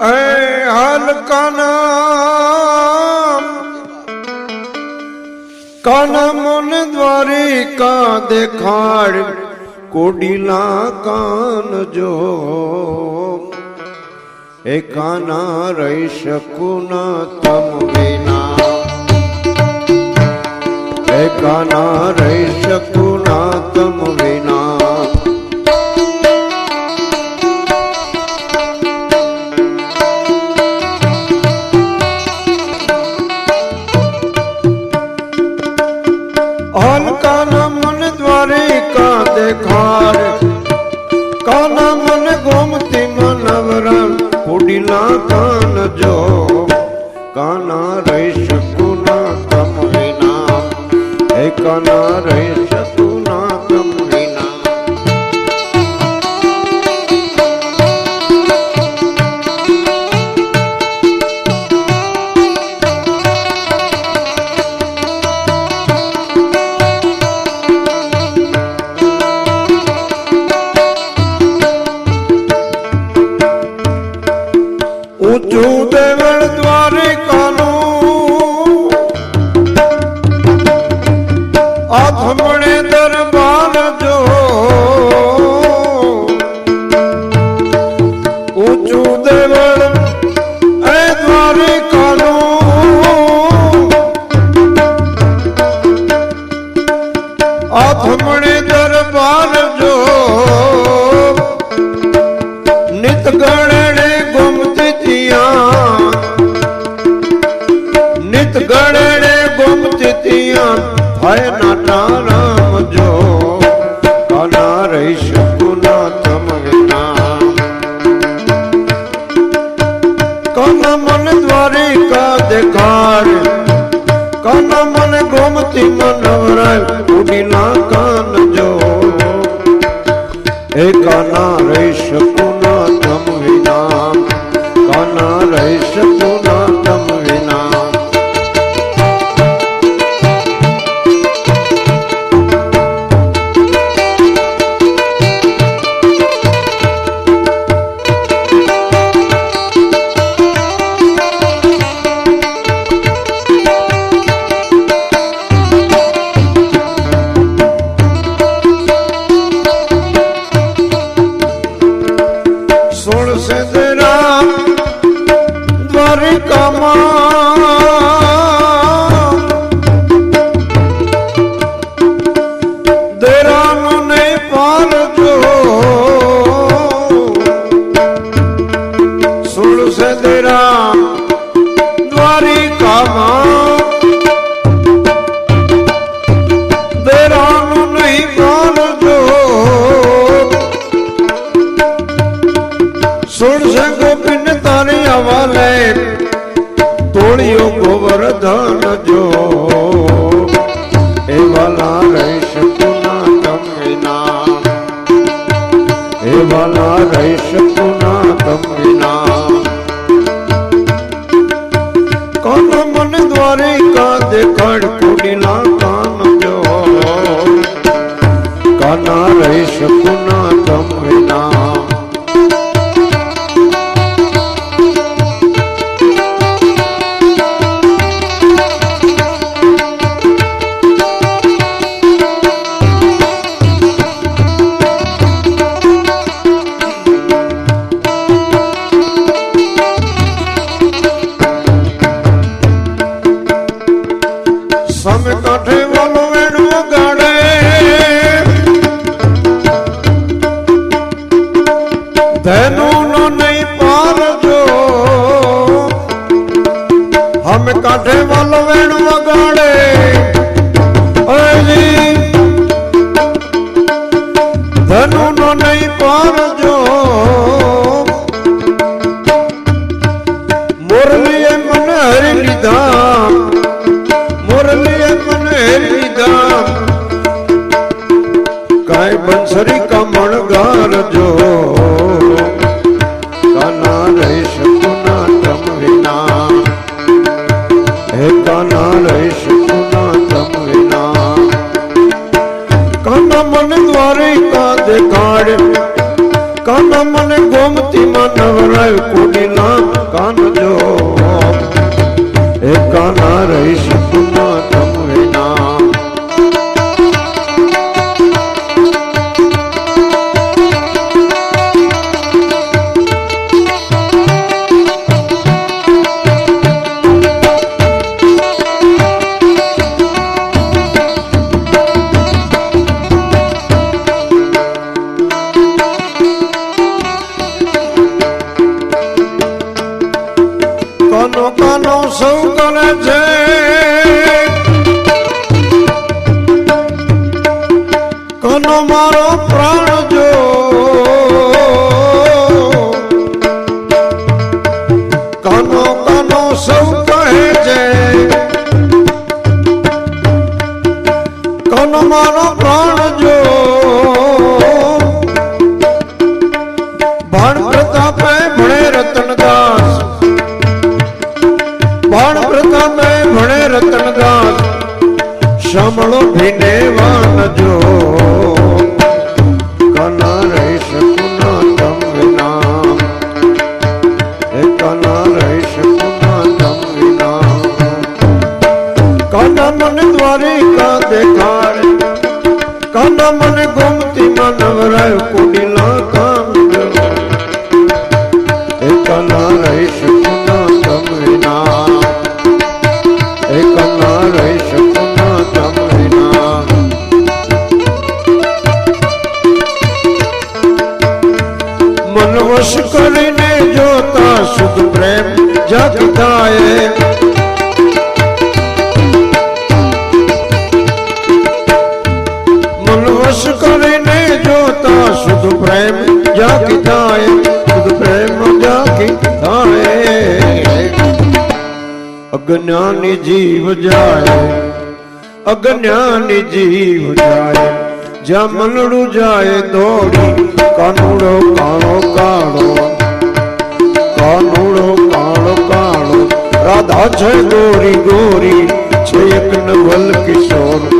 એ હલકાના કાના મન દ્વારિકા દેખાડ કોડીલા કાન જો. એ કાના રહી શકું ના તમ વિના. એ કાના રહી શકું ના તમ મન ગોમતી મનવરા કુડીલા કાન જો કાના રહી શકું ના તમ વિના. હે કાના રહી શકું એ કાના રહી શકું ગોવર્ધન જો એ વાલા રહી શકું ના તમ વિના એ વાલા રહી શકું કાના રહી શકું હમે કાંઠે વાલો વેણું વગાડે. ધનું નો નહીં પારજો મુરલીએ મને હરી લીધા. મુરલીએ મને હરી લીધા. કાય બંસરી કમણ ગારજો. કાના રહી શકું ના તમ વિના. હે કાના રહી શકું ના તમ વિના કાના મન દ્વારિકા દેખાડ કાન મને ગોમતી માં નવરાય કુડીના કાન સૌ કરે છે કનો મારો પ્રાણ નવરાય કુડીલા કામ જો એકના રહી શકું ના તમ વિના એકના રહી શકું ના તમ વિના મન વશ કરીને જોતા શુદ્ધ પ્રેમ જગ જોતા શુદ્ધ પ્રેમ જાગી થાય શુદ્ધ પ્રેમ જાગી થાય. અજ્ઞાની જીવ જાય, અજ્ઞાની જીવ જાય. જ્યાં મનડું જાય દોડી કાનુડો કાળો કાળો, કાનુડો કાળો કાળો. રાધા છે ગોરી ગોરી, છે એક નવલ કિશોરી